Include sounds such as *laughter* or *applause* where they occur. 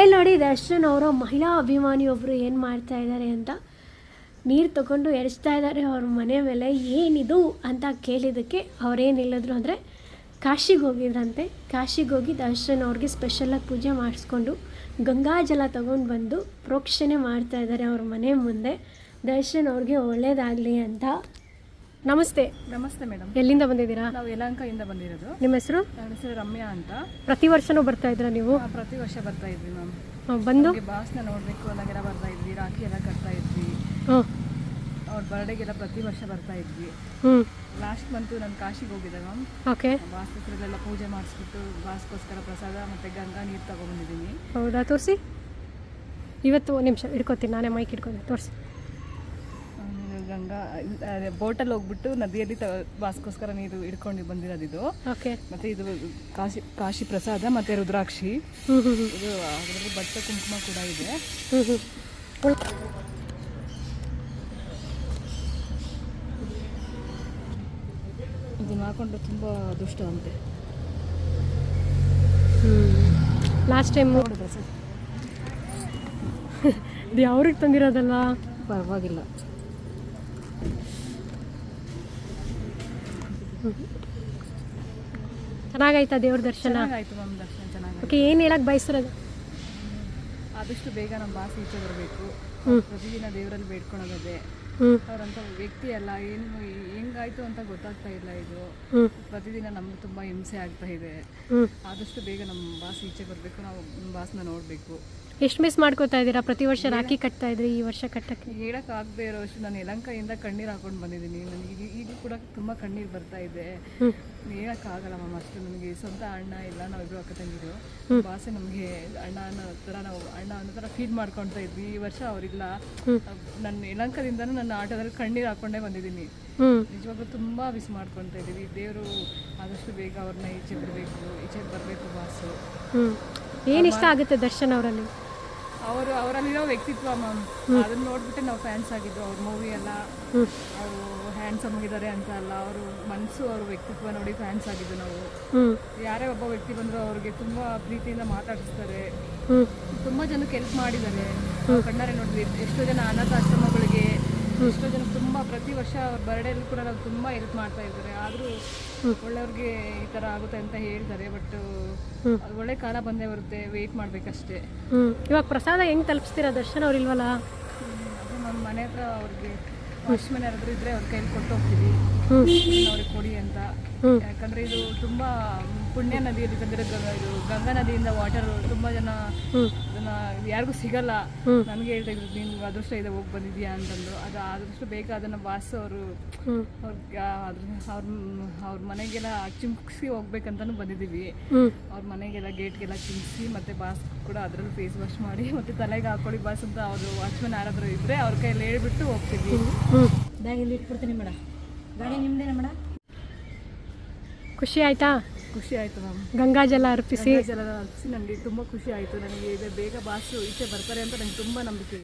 ಇಲ್ಲಿ ನೋಡಿ ದರ್ಶನ್ ಅವರ ಮಹಿಳಾ ಅಭಿಮಾನಿಯೊಬ್ಬರು ಏನು ಮಾಡ್ತಾ ಇದ್ದಾರೆ ಅಂತ. ನೀರು ತಗೊಂಡು ಎರಿಸ್ತಾ ಇದ್ದಾರೆ ಅವ್ರ ಮನೆ ಮೇಲೆ. ಏನಿದು ಅಂತ ಕೇಳಿದ್ದಕ್ಕೆ ಅವ್ರೇನು ಹೇಳಿದ್ರು ಅಂದರೆ, ಕಾಶಿಗೆ ಹೋಗಿದ್ರಂತೆ. ಕಾಶಿಗೆ ಹೋಗಿ ದರ್ಶನ್ ಅವ್ರಿಗೆ ಸ್ಪೆಷಲಾಗಿ ಪೂಜೆ ಮಾಡಿಸ್ಕೊಂಡು ಗಂಗಾಜಲ ತಗೊಂಡು ಬಂದು ಪ್ರೋಕ್ಷಣೆ ಮಾಡ್ತಾ ಇದ್ದಾರೆ ಅವ್ರ ಮನೆ ಮುಂದೆ. ದರ್ಶನ್ ಅವ್ರಿಗೆ ಒಳ್ಳೆಯದಾಗಲಿ ಅಂತ. ನಮಸ್ತೆ. ನಮಸ್ತೆ ಮೇಡಮ್. ಎಲ್ಲಿಂದ ಬಂದಿದ್ದೀರಾ? ನಾವು ಯಲಹಂಕದಿಂದ ಬಂದಿರೋದು. ನಿಮ್ಮ ಹೆಸರು? ನನ್ನ ಹೆಸರು ರಮ್ಯಾ ಅಂತ. ಪ್ರತಿ ವರ್ಷನೂ ಬರ್ತಾ ಇದ್ರಾ ನೀವು? ಆ, ಪ್ರತಿ ವರ್ಷ ಬರ್ತಾ ಇದ್ವಿ ಮ್ಯಾಮ್. ಬಂದು? ನಮಗೆ ಬಾಸ್ನ ನೋಡಬೇಕು ಅಂದಾಗೆಲ್ಲ ಬರ್ತಾ ಇದ್ವಿ ರಾಖಿ ಎಲ್ಲ ಕಟ್ತಾ ಇದ್ವಿ. ಹಾಂ. ಅವ್ರ ಬರ್ಡೇಗೆಲ್ಲ ಪ್ರತಿ ವರ್ಷ ಬರ್ತಾ ಇದ್ವಿ. ಹ್ಮ್. ಲಾಸ್ಟ್ ಮಂತ್ ನಾನು ಕಾಶಿಗೆ ಹೋಗಿದ್ದೆ ಮ್ಯಾಮ್. ಓಕೆ. ಬಾಸ್ ಪೂಜೆ ಮಾಡಿಸ್ಬಿಟ್ಟು ಬಾಸ್ಗೋಸ್ಕರ ಪ್ರಸಾದ ಮತ್ತೆ ಗಂಗಾ ನೀರು ತಗೊಂಬಂದಿದ್ದೀನಿ ಹೌದಾ ತೋರಿಸಿ. ಇವತ್ತು ಒಂದು ನಿಮಿಷ ಇಟ್ಕೋತೀನಿ ನಾನೇ ಮೈಕ್ ಇಟ್ಕೊಂಡು ತೋರಿಸಿ. ಗಂಗಾ ಬೋಟಲ್ಲಿ ಹೋಗ್ಬಿಟ್ಟು ನದಿಯಲ್ಲಿ ಬಾಸ್ಗೋಸ್ಕರ ನೀರು ಹಿಡ್ಕೊಂಡು ಬಂದಿರೋದು ಇದು. ಓಕೆ. ಮತ್ತು ಇದು ಕಾಶಿ ಕಾಶಿ ಪ್ರಸಾದ ಮತ್ತೆ ರುದ್ರಾಕ್ಷಿ. ಇದು ಅದರಲ್ಲಿ ಬಟ್ಟೆ ಕುಂಕುಮ ಕೂಡ ಇದೆ. ಇದನ್ನ ಹಾಕೊಂಡು ತುಂಬ ದುಷ್ಟ ಅಂತೆ. ಲಾಸ್ಟ್ ಟೈಮ್ ನೋಡಿದ್ರೆ ಸರ್? *laughs* ಇದು ಅವ್ರಿಗೆ ತಂದಿರೋದಲ್ಲ? ಪರವಾಗಿಲ್ಲ. ಚೆನ್ನಾಗಾಯ್ತಾ ದೇವ್ರ ದರ್ಶನ? ಚೆನ್ನಾಗಾಯ್ತು ಮ್ಯಾಮ್ ದರ್ಶನ ಚೆನ್ನಾಗಿ ಓಕೆ ಏನು ಹೇಳಕ್ಕೆ ಬಯಸಿರೋದು ಆದಷ್ಟು ಬೇಗ ನಮ್ಮ ಬಾಸ್ ಈಚೆ ಬರಬೇಕು. ಪ್ರತಿದಿನ ದೇವರಲ್ಲಿ ಬೇಡ್ಕೊಳೋದೇ ಅವ್ರಂತ ವ್ಯಕ್ತಿ ಅಲ್ಲ ಏನು ಹೆಂಗಾಯ್ತು ಅಂತ ಗೊತ್ತಾಗ್ತಾ ಇಲ್ಲ ಇದು. ಪ್ರತಿದಿನ ನಮ್ಗೆ ತುಂಬಾ ಹಿಂಸೆ ಆಗ್ತಾ ಇದೆ. ಆದಷ್ಟು ಬೇಗ ನಮ್ಮ ಬಾಸ್ ಈಚೆ ಬರಬೇಕು ನಾವು ನಮ್ಮ ಬಾಸ್ನ ನೋಡಬೇಕು. ಎಷ್ಟು ಮಿಸ್ ಮಾಡ್ಕೋತಾ ಇದ್ದೀರಾ? ಪ್ರತಿ ವರ್ಷ ರಾಖಿ ಕಟ್ತಾ ಇದ್ರಿ ಈ ವರ್ಷ ಕಟ್ಟಕ್ಕೆ? ಹೇಳಕ್ ಆಗದೆ ಇರೋ ಅಷ್ಟು ನಾನು ಯಲಂಕದಿಂದ ಕಣ್ಣೀರ್ ಹಾಕೊಂಡು ಬಂದಿದ್ದೀನಿ. ನನಗೆ ಈಗ ಕೂಡ ತುಂಬಾ ಕಣ್ಣೀರ್ ಬರ್ತಾ ಇದೆ. ಹೇಳಕ್ ಆಗಲ್ಲ ಮ್ಯಾಮ್ ಅಷ್ಟು ನನಗೆ. ಸ್ವಂತ ಅಣ್ಣ ಇಲ್ಲ ನಾವಿಬ್ರು ಅಕ್ಕ ತಂಗಿರು. ಬಾಸೆ ನಮಗೆ ಅಣ್ಣ ಅನ್ನೋ ಥರ ನಾವು ಅಣ್ಣ ಅನ್ನೋ ಥರ ಫೀಲ್ ಮಾಡ್ಕೊಳ್ತಾ ಇದ್ವಿ. ಈ ವರ್ಷ ಅವರಿಲ್ಲ. ನನ್ನ ಯಲಂಕದಿಂದನೂ ನನ್ನ ಆಟೋದಲ್ಲಿ ಕಣ್ಣೀರ್ ಹಾಕೊಂಡೇ ಬಂದಿದ್ದೀನಿ. ನಿಜವಾಗ ನಿಜವಾಗ್ಲೂ ತುಂಬ ಮಿಸ್ ಮಾಡ್ಕೊಳ್ತಾ ಇದ್ದೀವಿ. ದೇವರು ಆದಷ್ಟು ಬೇಗ ಅವ್ರನ್ನ ಈಚೆ ಬಿಡಬೇಕು. ಈಚೆ ಬರಬೇಕು ಬಾಸು. ಏನಿಷ್ಟ ಏನು ಇಷ್ಟ ಆಗುತ್ತೆ ದರ್ಶನ್ ಅವರಲ್ಲಿ? ಅವರು ಅವರಲ್ಲಿರೋ ವ್ಯಕ್ತಿತ್ವ ಮ್ಯಾಮ್ ಅದನ್ನ ನೋಡ್ಬಿಟ್ಟು ನಾವು ಫ್ಯಾನ್ಸ್ ಆಗಿದ್ದು ಅವ್ರ ಮೂವಿ ಎಲ್ಲ ಅವರು ಹ್ಯಾಂಡ್ಸಮ್ ಆಗಿದ್ದಾರೆ ಅಂತ ಅಲ್ಲ ಅವರು ಮನಸ್ಸು ಅವ್ರ ವ್ಯಕ್ತಿತ್ವ ನೋಡಿ ಫ್ಯಾನ್ಸ್ ಆಗಿದ್ದು ನಾವು. ಯಾರೇ ಒಬ್ಬ ವ್ಯಕ್ತಿ ಬಂದ್ರು ಅವ್ರಿಗೆ ತುಂಬಾ ಪ್ರೀತಿಯಿಂದ ಮಾತಾಡಿಸ್ತಾರೆ. ತುಂಬಾ ಜನಕ್ಕೆ ಹೆಲ್ಪ್ ಮಾಡಿದ್ದಾರೆ. ಕಣ್ಣಾರೆ ನೋಡಿದ್ವಿ. ಎಷ್ಟೋ ಜನ ಅನಾಥಾಶ್ರಮಗಳಿಗೆ ಎಷ್ಟೋ ಜನ ತುಂಬ ಪ್ರತಿ ವರ್ಷ ಅವ್ರ ಬರ್ಡೇಲಿ ಕೂಡ ನಾವು ತುಂಬ ಹೆಲ್ಪ್ ಮಾಡ್ತಾ ಇದ್ದಾರೆ ಆದರೂ ಒಳ್ಳೆಯವ್ರಿಗೆ ಈ ಥರ ಆಗುತ್ತೆ ಅಂತ ಹೇಳ್ತಾರೆ ಬಟ್. ಒಳ್ಳೆ ಕಾಲ ಬಂದೇ ಬರುತ್ತೆ ವೆಯ್ಟ್ ಮಾಡಬೇಕಷ್ಟೇ. ಇವಾಗ ಪ್ರಸಾದ ಹೆಂಗೆ ತಲುಪಿಸ್ತೀರಾ? ದರ್ಶನ ಅವ್ರು ಇಲ್ವಲ್ಲ? ಅದು ನಮ್ಮ ಮನೆ ಹತ್ರ ಅವ್ರಿಗೆ ವಾಚ್ಮನ್ ಯಾರಾದರೂ ಇದ್ದರೆ ಅವ್ರ ಕೈಲಿ ಕೊಟ್ಟು ಹೋಗ್ತೀವಿ. ಅವ್ರಿಗೆ ಕೊಡಿ ಅಂತ. ಯಾಕಂದ್ರೆ ಇದು ತುಂಬಾ ಪುಣ್ಯ ನದಿಯಲ್ಲಿ ಇದು ಗಂಗಾ ನದಿಯಿಂದ ವಾಟರ್ ತುಂಬಾ ಜನ ಅದನ್ನ ಯಾರಿಗೂ ಸಿಗಲ್ಲ. ನನಗೆ ಹೇಳ್ತಾ ಇದ್ರು ನೀನು ಅದೃಷ್ಟ ಇದೆ ಹೋಗಿ ಬಂದಿದ್ಯಾ ಅಂತಂದ್ರು. ಅದು ಆದಷ್ಟು ಬೇಗ ಅದನ್ನ ಬಾಸ್ ಅವರು ಅವ್ರಿಗೆ ಅದ್ರ ಅವ್ರ ಅವ್ರ ಮನೆಗೆಲ್ಲ ಚಿಮ್ಕಿಸಿ ಹೋಗ್ಬೇಕಂತಾನು ಬಂದಿದ್ದೀವಿ. ಅವ್ರ ಮನೆಗೆಲ್ಲ ಗೇಟ್ಗೆಲ್ಲ ಚಿಮ್ಸಿ ಮತ್ತೆ ಬಾಸ್ ಕೂಡ ಅದರಲ್ಲಿ ಫೇಸ್ ವಾಶ್ ಮಾಡಿ ಮತ್ತೆ ತಲೆಗೆ ಹಾಕೊಳ್ಳಿ ಬಾಸ್ ಅಂತ ಅವರು ವಾಚ್ಮನ್ ಯಾರಾದರೂ ಇದ್ರೆ ಅವ್ರ ಕೈಯಲ್ಲಿ ಹೇಳ್ಬಿಟ್ಟು ಹೋಗ್ತೀವಿ. ಬ್ಯಾಗಲ್ಲಿ ಇಟ್ಬಿಡ್ತೀನಿ ಮೇಡಮ್ ಗಾಡಿ ನಿಮ್ಮದೇನಾ ಮೇಡಮ್ ಖುಷಿ ಆಯ್ತಾ? ಖುಷಿ ಆಯಿತು ಮ್ಯಾಮ್ ಗಂಗಾಜಲ ಅರ್ಪಿಸಿ. ಜಲ ಅರ್ಪಿಸಿ. ನನಗೆ ತುಂಬಾ ಖುಷಿ ಆಯ್ತು. ನನಗೆ ಬೇಗ ಬಾಸು ಈಚೆ ಬರ್ತಾರೆ ಅಂತ ನನಗೆ ತುಂಬಾ ನಂಬಿಕೆ